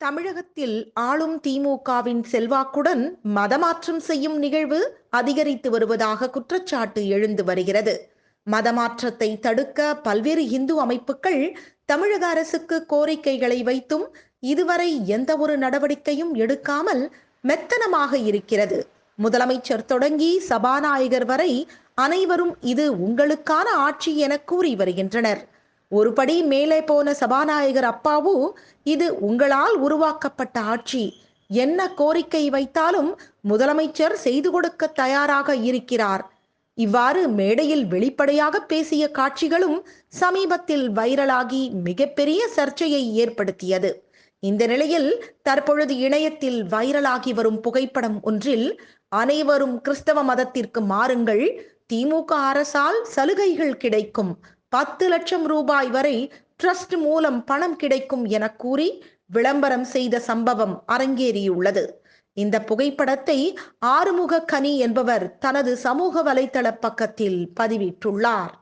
தமிழகத்தில் ஆளும் திமுகவின் செல்வாக்குடன் மதமாற்றம் செய்யும் நிகழ்வு அதிகரித்து வருவதாக குற்றச்சாட்டு எழுந்து வருகிறது. மதமாற்றத்தை தடுக்க பல்வேறு இந்து அமைப்புகள் தமிழக அரசுக்கு கோரிக்கைகளை வைத்தும் இதுவரை எந்த ஒரு நடவடிக்கையும் எடுக்காமல் மெத்தனமாக இருக்கிறது. முதலமைச்சர் தொடங்கி சபாநாயகர் வரை அனைவரும் இது உங்களுக்கான ஆட்சி என கூறி வருகின்றனர். ஒருபடி மேலே போன சபாநாயகர் அப்பாவு இது உங்களால் உருவாக்கப்பட்ட ஆட்சி. என்ன கோரிக்கை வைத்தாலும் முதலமைச்சர் செய்து கொடுக்க தயாராக இருக்கிறார். இவ்வாறு மேடையில் வெளிப்படையாக பேசிய காட்சிகளும் சமீபத்தில் வைரலாகி மிகப்பெரிய சர்ச்சையை ஏற்படுத்தியது. இந்த நிலையில் தற்பொழுது இணையத்தில் வைரலாகி வரும் புகைப்படம் ஒன்றில் அனைவரும் கிறிஸ்தவ மதத்திற்கு மாறுங்கள் திமுக அரசால் சலுகைகள் கிடைக்கும் பத்து லட்சம் ரூபாய் வரை ட்ரஸ்ட் மூலம் பணம் கிடைக்கும் என கூறி விளம்பரம் செய்த சம்பவம் அரங்கேறியுள்ளது. இந்த புகைப்படத்தை ஆறுமுக கனி என்பவர் தனது சமூக வலைதள பக்கத்தில் பதிவிட்டுள்ளார்.